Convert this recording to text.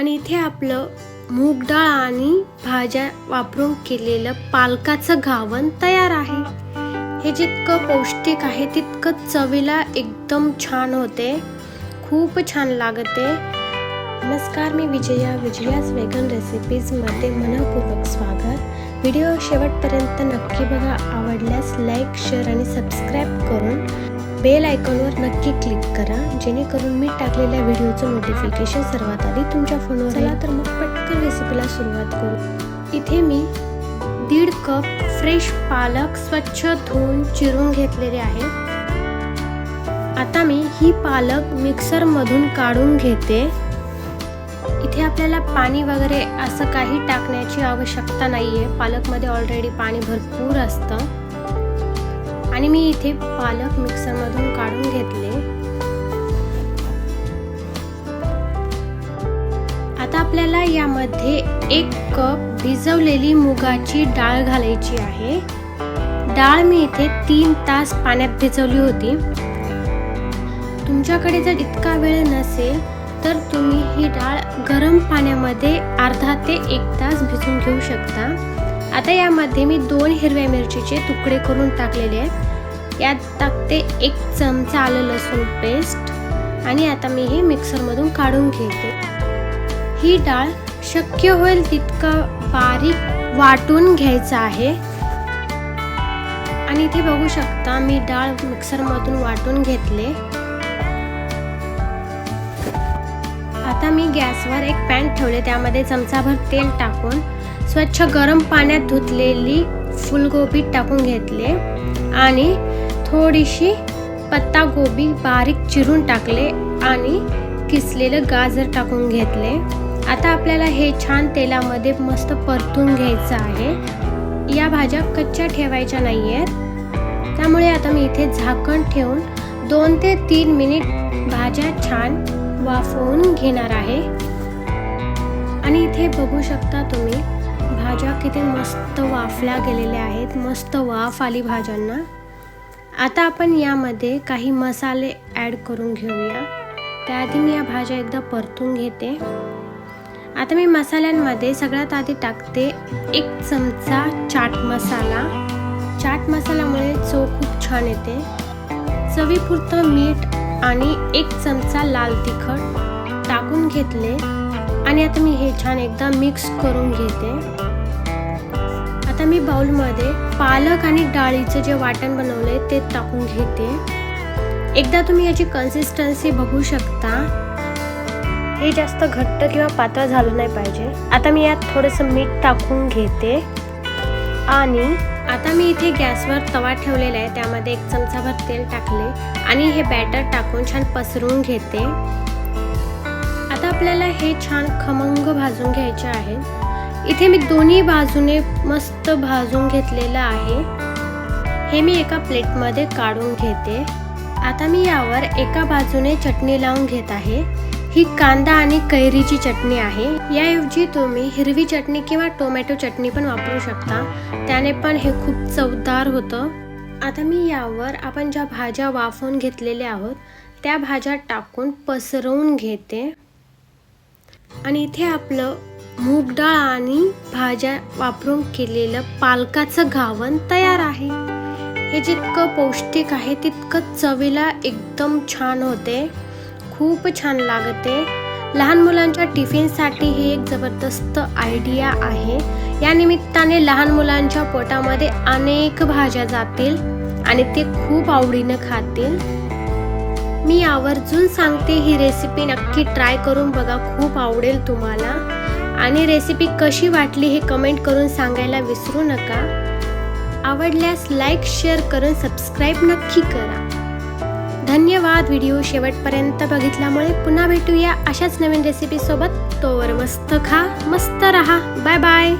आणि इथे आपलं मूग डाळ आणि भाज्या वापरून केलेलं पालकाचं घावण तयार आहे. हे जितकं पौष्टिक आहे तितकं चवीला एकदम छान होते. खूप छान लागते. नमस्कार मी विजया विजयाज वेगन रेसिपीजमध्ये मनपूर्वक स्वागत. व्हिडिओ शेवटपर्यंत नक्की बघा. आवडल्यास लाईक शेअर आणि सबस्क्राईब करून बेल आयकॉनवर नक्की क्लिक करा जेणेकरून मी टाकलेल्या व्हिडिओचं नोटिफिकेशन सर्वात आधी तुमच्या फोनवर आला तर मग पटकन रेसिपीला सुरुवात करू. इथे मी दीड कप फ्रेश पालक स्वच्छ धुवून चिरून घेतलेले आहे. आता मी ही पालक मिक्सरमधून काढून घेते. इथे आपल्याला पाणी वगैरे असं काही टाकण्याची आवश्यकता नाही आहे पालकमध्ये ऑलरेडी पाणी भरपूर असतं. आणि मी इथे पालक मिक्सरमधून काढून घेतले. आता आपल्याला यामध्ये एक कप भिजवलेली मुगाची डाळ घालायची आहे. डाळ मी इथे तीन तास पाण्यात भिजवली होती. तुमच्याकडे जर इतका वेळ नसेल तर तुम्ही ही डाळ गरम पाण्यामध्ये अर्धा ते एक तास भिजून घेऊ शकता. आता यामध्ये मी दोन हिरव्या मिरचीचे तुकडे करून टाकलेले आहेत. यात टाकते एक चमचा आलं लसूण पेस्ट आणि आता मी हे मिक्सरमधून काढून घेते. ही डाळ शक्य होईल तितकं बारीक वाटून घ्यायचं आहे. आणि इथे बघू शकता मी डाळ मिक्सरमधून वाटून घेतले. आता मी गॅसवर एक पॅन ठेवले त्यामध्ये चमचाभर तेल टाकून स्वच्छ गरम पाण्यात धुतलेली फुलगोबी टाकून घेतले. आणि थोडीशी पत्ता गोबी बारीक चिरून टाकले आणि किसलेलं गाजर टाकून घेतले. आता आपल्याला हे छान तेलामध्ये मस्त परतून घ्यायचं आहे. या भाज्या कच्च्या ठेवायच्या नाही आहेत त्यामुळे आता मी इथे झाकण ठेवून दोन ते तीन मिनिट भाज्या छान वाफवून घेणार आहे. आणि इथे बघू शकता तुम्ही भाज्या किती मस्त वाफल्या गेलेल्या आहेत. मस्त वाफ आली भाज्यांना. आता आपण यामध्ये काही मसाले ॲड करून घेऊया. त्याआधी मी या भाज्या एकदा परतून घेते. आता मी मसाल्यांमध्ये सगळ्यात आधी टाकते एक चमचा चाट मसाला. चाट मसाल्यामुळे चव खूप छान येते. चवीपुरतं मीठ आणि एक चमचा लाल तिखट टाकून घेतले. आणि आता मी हे छान एकदा मिक्स करून घेते. आता मी बाउलमध्ये पालक आणि डाळीचं जे वाटण बनवलंय ते टाकून घेते. एकदा तुम्ही याची कन्सिस्टन्सी बघू शकता. हे जास्त घट्ट किंवा पातळ झालं नाही पाहिजे. आता मी यात थोडंसं मीठ टाकून घेते. आणि आता मी इथे गॅसवर तवा ठेवलेला आहे. त्यामध्ये एक चमचाभर तेल टाकले आणि हे बॅटर टाकून छान पसरून घेते. आता आपल्याला हे छान खमंग भाजून घ्यायचे आहेत इथे मी दोन्ही बाजूने मस्त भाजून घेतलेलं आहे. हे मी एका प्लेटमध्ये काढून घेते. आता मी यावर एका बाजूने चटणी लावून घेत आहे. ही कांदा आणि कैरीची चटणी आहे. याऐवजी तुम्ही हिरवी चटणी किंवा टोमॅटो चटणी पण वापरू शकता. त्याने पण हे खूप चवदार होतं. आता मी यावर आपण ज्या भाज्या वाफवून घेतलेल्या आहोत त्या भाज्या टाकून पसरवून घेते. आणि इथे आपलं मूग डाळ आणि भाज्या वापरून केलेलं पालकाचं घावण तयार आहे. हे जितकं पौष्टिक आहे तितकं चवीला एकदम छान होते. खूप छान लागते. लहान मुलांच्या टिफिनसाठी ही एक जबरदस्त आयडिया आहे. या निमित्ताने लहान मुलांच्या पोटामध्ये अनेक भाज्या जातील आणि ते खूप आवडीनं खातील. मी आवर्जून सांगते ही रेसिपी नक्की ट्राय करून बघा खूप आवडेल तुम्हाला. आणि रेसिपी कशी वाटली हे कमेंट करून सांगायला विसरू नका. आवडल्यास लाईक शेअर करून सबस्क्राईब नक्की करा. धन्यवाद व्हिडिओ शेवटपर्यंत बघितल्यामुळे पुन्हा भेटूया अशाच नवीन रेसिपीसोबत तोवर मस्त खा मस्त रहा. Bye bye